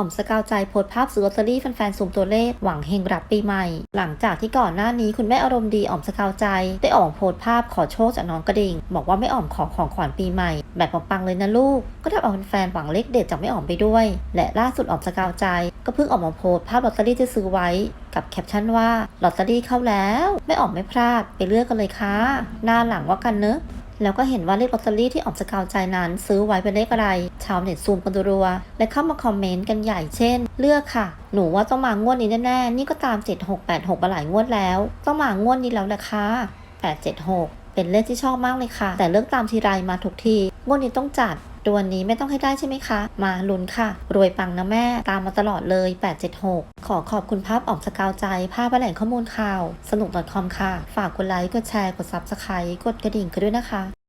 อมสกาวใจโพสภาพซื้อลอตเตอรี่แฟนๆสุ่มตัวเลขหวังเฮงรับปีใหม่ หลังจากที่ก่อนหน้านี้คุณแม่อารมณ์ดีอ๋อมสกาวใจได้ออกโพสภาพขอโชคจากน้องกระดิ่ง บอกว่าไม่อ๋อมขอของขวัญปีใหม่ แบบปังๆเลยนะลูก ก็ทำเอาแฟนๆหวังเลขเด็ดจากไม่อ๋อมไปด้วย และล่าสุดอ๋อมสกาวใจ ก็เพิ่งออกมาโพสภาพลอตเตอรี่ที่ซื้อไว้กับแคปชั่นว่าลอตเตอรี่เข้าแล้ว ไม่อ๋อมไม่พลาดไปเลือกกันเลยค่ะหน้าหลังว่ากันเนอะ แล้วก็เห็นว่าเลขลอตเตอรี่ที่ออกสกาวใจนั้น ซื้อไว้เป็นเลขอะไร ชาวเน็ตซูมกันรัวและเข้ามาคอมเมนต์กันใหญ่เช่น เลือกค่ะ หนูว่าต้องมางวดนี้แน่ๆ นี่ก็ตาม 7686มาหลายงวดแล้ว ต้องมางวดนี้แล้วนะคะ876เป็นเลขที่ชอบมากเลยค่ะ แต่เลือกตามทีไรมาทุกทีงวดนี้ต้องจัดตัวนี้ไม่ต้องให้ได้ใช่ไหมคะ มาลุ้นค่ะ รวยปังนะแม่ ตามมาตลอดเลย 876 ขอขอบคุณภาพออกสกาวใจ ภาพแหล่งข้อมูลข่าว สนุก .com ค่ะ ฝากกดไลค์ กดแชร์ กด Subscribe กดกระดิ่งกันด้วยนะคะ